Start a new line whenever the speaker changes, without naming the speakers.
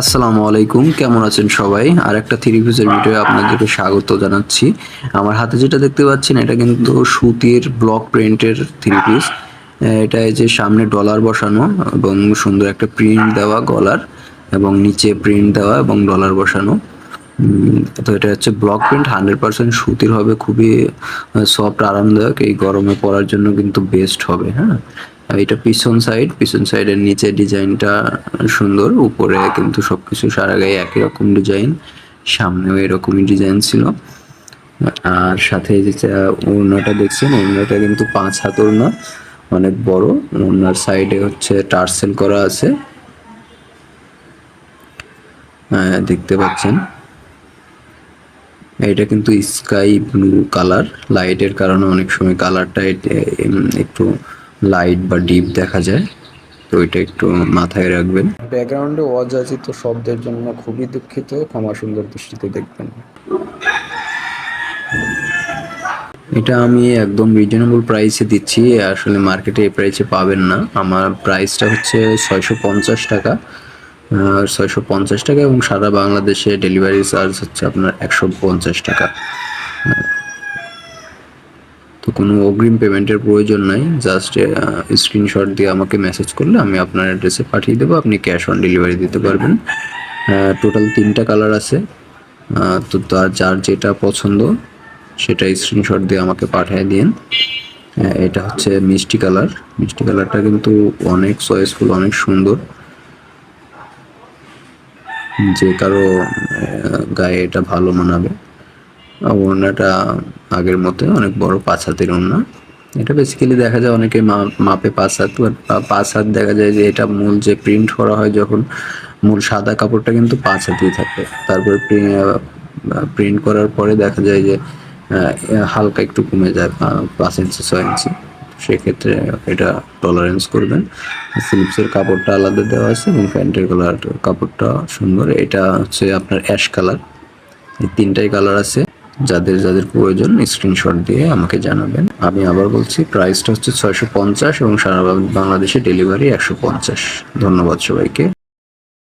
আসসালামু আলাইকুম, কেমন আছেন সবাই? আর একটা থ্রি পিসের ভিডিও আপনাদেরকে স্বাগত জানাচ্ছি। আমার হাতে যেটা দেখতে পাচ্ছেন, এটা কিন্তু সুতির ব্লক প্রিন্টের থ্রি পিস এটা যে সামনে ডলার বসানো এবং সুন্দর একটা প্রিন্ট দেওয়া গলার এবং নিচে প্রিন্ট দেওয়া এবং ডলার বসানো। তো এটা হচ্ছে ব্লক প্রিন্ট হান্ড্রেড পার্সেন্ট সুতির হবে, খুবই সফট আরামদায়ক। এই গরমে পরার জন্য কিন্তু বেস্ট হবে হ্যাঁ? এটা পিছন সাইড পিছন সাইডের নিচে ডিজাইনটা সুন্দর। উপরে কিন্তু সবকিছু সারা গায়ে একই রকম ডিজাইন সামনেও এরকমই ডিজাইন ছিল। আর সাথে এই যে চা- ওড়নাটা দেখছেন? ওড়নাটা কিন্তু পাঁচ হাত ওড়না অনেক বড়। ওড়নার সাইডে হচ্ছে টার্সেল করা আছে। হ্যাঁ, দেখতে পাচ্ছেন? এটা কিন্তু স্কাই ব্লু কালার লাইটের কারণে অনেক সময় কালারটা একটু লাইট বা ডিপ দেখা যায় তো এটা একটু মাথায় রাখবেন। ব্যাকগ্রাউন্ডে অযাচিত শব্দের জন্য খুবই দুঃখিত ক্ষমা সুন্দর দৃষ্টিতে দেখবেন। এটা আমি একদম রিজনেবল প্রাইসে দিচ্ছি আসলে মার্কেটে এই প্রাইসে পাবেন না। আমার প্রাইসটা হচ্ছে ছয়শো পঞ্চাশ টাকা। ছয়শো পঞ্চাশ টাকা এবং সারা বাংলাদেশে ডেলিভারি চার্জ হচ্ছে আপনার একশো পঞ্চাশ টাকা। তো কোনো অগ্রিম পেমেন্টের প্রয়োজন নাই। জাস্ট স্ক্রিনশট দিয়ে আমাকে মেসেজ করলে আমি আপনার অ্যাড্রেসে পাঠিয়ে দেবো। আপনি ক্যাশ অন ডেলিভারি দিতে পারবেন। টোটাল তিনটা কালার আছে। তো তার, যার যেটা পছন্দ সেটা স্ক্রিনশট দিয়ে আমাকে পাঠিয়ে দিন এটা হচ্ছে মিষ্টি কালার মিষ্টি কালারটা কিন্তু অনেক চয়েসফুল অনেক সুন্দর। যে কারও গায়ে এটা ভালো মানাবে। ওড়নাটা আগের মতো, অনেক বড় পাঁচ হাতের ওড়না। এটা বেসিক্যালি দেখা যায় অনেকে মাপে পাঁচ হাত পাঁচ হাত দেখা যায় যে এটা মূল যে প্রিন্ট করা হয় যখন মূল সাদা কাপড়টা কিন্তু পাঁচ হাতেই থাকে। তারপরে প্রিন্ট করার পরে দেখা যায় যে হালকা একটু কমে যায় পাঁচ ইঞ্চি, ছয় ইঞ্চি। সেক্ষেত্রে এটা টলারেন্স করবেন। ফিলিপসের কাপড়টা আলাদা দেওয়া আছে এবং প্যান্টের কালার কাপড়টা সুন্দর। এটা হচ্ছে আপনার অ্যাশ কালার এই তিনটাই কালার আছে। যাদের যাদের প্রয়োজন স্ক্রিনশট দিয়ে আমাকে জানাবেন। আমি আবার বলছি প্রাইসটা হচ্ছে ছয়শো পঞ্চাশ এবং সারা বাংলাদেশে ডেলিভারি একশো পঞ্চাশ। ধন্যবাদ সবাইকে।